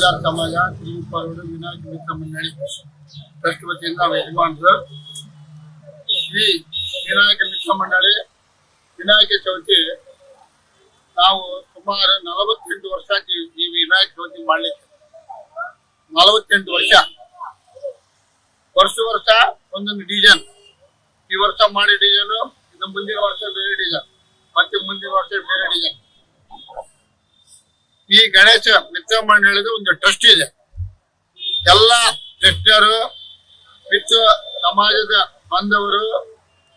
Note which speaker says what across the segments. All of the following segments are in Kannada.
Speaker 1: ವೇದಾಂತ ಸಮಾಜ ಶ್ರೀಪಾಲುಡು ವಿನಾಯಕ ಮಿತ್ರ ಮಂಡಳಿ ಟ್ರಸ್ಟ್ ವತಿಯಿಂದ ಯಜಮಾನರು ಈ ವಿನಾಯಕ ಮಿತ್ರ ಮಂಡಳಿ, ವಿನಾಯಕ ಚೌತಿ. ನಾವು ಸುಮಾರು ನಲವತ್ತೆಂಟು ವರ್ಷ ಈ ವಿನಾಯಕ ಚೌತಿ ಮಾಡ್ಲಿಕ್ಕೆ. ನಲವತ್ತೆಂಟು ವರ್ಷ. ವರ್ಷ ವರ್ಷ ಒಂದೊಂದು ಡಿಸೈನ್ ಈ ವರ್ಷ ಮಾಡಿ ಡಿಸೈನು ಇನ್ನು ಮುಂದಿನ ವರ್ಷ ಬೇರೆ ಡಿಸೈನ್ ಮತ್ತೆ ಮುಂದಿನ ವರ್ಷ ಬೇರೆ ಡಿಸೈನ್ ಈ ಗಣೇಶ ಮಿತ್ರ ಮಂಡಳಿದ ಒಂದು ಟ್ರಸ್ಟ್ ಇದೆ. ಎಲ್ಲ ಟ್ರಸ್ಟರು ಮಿತ್ರ ಸಮಾಜದ ಬಂದವರು,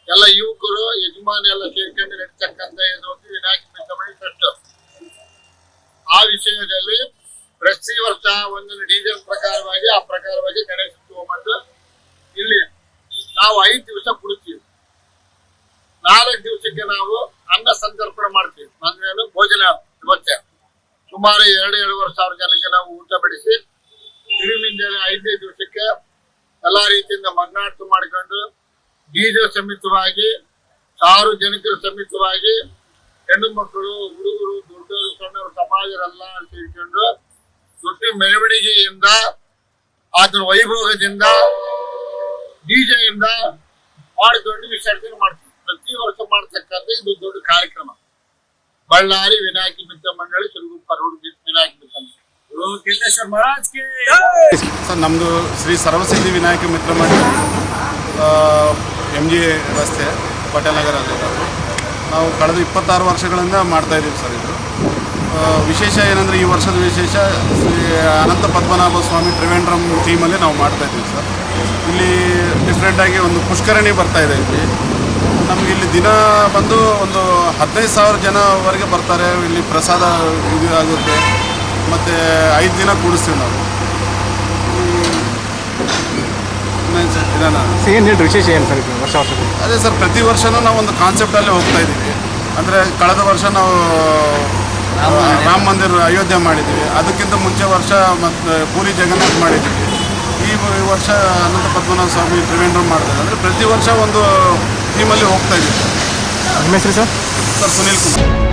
Speaker 1: ಎಲ್ಲ ಯುವಕರು ಯಜಮಾನ ಎಲ್ಲ ಸೇರ್ಕೊಂಡು ನಡೀತಕ್ಕಂತ ಇದು ಒಂದು ವಿನಾಯಕ ಮಿತ್ರ ಮಂಡಳಿ ಟ್ರಸ್ಟ್ ಆ ವಿಷಯದಲ್ಲಿ ಪ್ರತಿ ವರ್ಷ ಒಂದೊಂದು ಡೀಸೆಲ್ ಪ್ರಕಾರವಾಗಿ, ಆ ಪ್ರಕಾರವಾಗಿ ಗಣೇಶ ಇಲ್ಲಿ ನಾವು ಐದು ದಿವಸ ಕುಡಿತೀವಿ ನಾಲ್ಕು ದಿವಸಕ್ಕೆ ನಾವು ಅನ್ನ ಸಂತರ್ಪಣೆ ಸುಮಾರು ಎರಡು ಎರಡೂವರೆ ಸಾವಿರ ಜನಕ್ಕೆ ನಾವು ಊಟ ಬಡಿಸಿ ತಿರುಮಿಂಜಲೆ ಐದನೇ ದಿವಸಕ್ಕೆ ಎಲ್ಲಾ ರೀತಿಯಿಂದ ಮಗ್ನಾಟ ಮಾಡ್ಕೊಂಡು ಬೀಜ ಸಮಿತವಾಗಿ ಸಾರ್ವಜನಿಕರ ಸಮಿತವಾಗಿ ಹೆಣ್ಣು ಮಕ್ಕಳು, ಹುಡುಗರು, ದೊಡ್ಡವರು, ಸಣ್ಣವರು, ಸಮಾಜರೆಲ್ಲ ಸೇರಿಕೊಂಡು ದೊಡ್ಡ ಮೆರವಣಿಗೆಯಿಂದ ಅದರ ವೈಭೋಗದಿಂದ, ಬೀಜದಿಂದ ಮಾಡಿಕೊಂಡು ವಿಸರ್ಜನೆ ಮಾಡ್ತೀವಿ. ಪ್ರತಿ ವರ್ಷ ಮಾಡ್ತಕ್ಕಂಥ ಇದು ದೊಡ್ಡ ಕಾರ್ಯಕ್ರಮ. ಬಳ್ಳಾರಿ, ವಿನಾಯಕ ಮಿತ್ರ ಮಂಡಳಿ ಸಿರುಗುಪ್ಪ ರೋಡ್ ವಿನಾಯಕ ಮಿತ್ರ ಮಂಡಳಿ
Speaker 2: ಕಿರ್ತೇಶ್ವರ
Speaker 3: ಸರ್ ನಮ್ಮದು ಶ್ರೀ ಸರ್ವಸಿದ್ಧಿ ವಿನಾಯಕ ಮಿತ್ರ ಮಂಡಳಿ ಎಂ ಜಿ ರಸ್ತೆ ಪಟೇಲ್ ನಗರದಲ್ಲಿರೋದು ನಾವು ಕಳೆದ ಇಪ್ಪತ್ತಾರು ವರ್ಷಗಳಿಂದ ಮಾಡ್ತಾ ಇದ್ದೀವಿ ಸರ್ ಇದು. ವಿಶೇಷ ಏನಂದರೆ ಈ ವರ್ಷದ ವಿಶೇಷ ಶ್ರೀ ಅನಂತ ಪದ್ಮನಾಭ ಸ್ವಾಮಿ ತ್ರಿವೇಂದ್ರಂ ಥೀಮಲ್ಲಿ ನಾವು ಮಾಡ್ತಾ ಇದ್ದೀವಿ ಸರ್. ಇಲ್ಲಿ ಡಿಫ್ರೆಂಟಾಗಿ ಒಂದು ಪುಷ್ಕರಣಿ ಬರ್ತಾ ಇದೆ ಇಲ್ಲಿ. ನಮ್ಗೆ ಇಲ್ಲಿ ದಿನ ಬಂದು ಒಂದು ಹದಿನೈದು ಸಾವಿರ ಜನವರೆಗೆ ಬರ್ತಾರೆ. ಇಲ್ಲಿ ಪ್ರಸಾದ ಇದು ಆಗುತ್ತೆ. ಮತ್ತು ಐದು ದಿನ ಕೂಡಿಸ್ತೀವಿ ನಾವು.
Speaker 4: ಏನು ಹೇಳಿ ವಿಶೇಷ ಏನು ಸರ್ ವರ್ಷ ವರ್ಷಕ್ಕೆ?
Speaker 3: ಅದೇ ಸರ್ ಪ್ರತಿ ವರ್ಷನೂ ನಾವು ಒಂದು ಕಾನ್ಸೆಪ್ಟಲ್ಲೇ ಹೋಗ್ತಾ ಇದ್ದೀವಿ. ಅಂದರೆ ಕಳೆದ ವರ್ಷ ನಾವು ರಾಮ ಮಂದಿರ. ಅಯೋಧ್ಯೆ ಮಾಡಿದ್ದೀವಿ ಅದಕ್ಕಿಂತ ಮುಂಚೆ ವರ್ಷ ಮತ್ತು ಪೂರಿ ಜಗನ್ನಾಥ್ ಮಾಡಿದ್ದೀವಿ ಈ ವರ್ಷ ಅನಂತ ಪದ್ಮನಾಭ ಸ್ವಾಮಿ ತ್ರಿವೇಂದ್ರಂ ಮಾಡಿದ್ದಾರೆ ಅಂದರೆ ಪ್ರತಿ ವರ್ಷ ಒಂದು ಥೀಮಲ್ಲಿ ಹೋಗ್ತಾ ಇದ್ದೀವಿ. ಸರ್
Speaker 4: ನಿಮ್ಮ ಹೆಸರು ಸರ್?
Speaker 3: ಸರ್ ಸುನೀಲ್ ಕುಮಾರ್.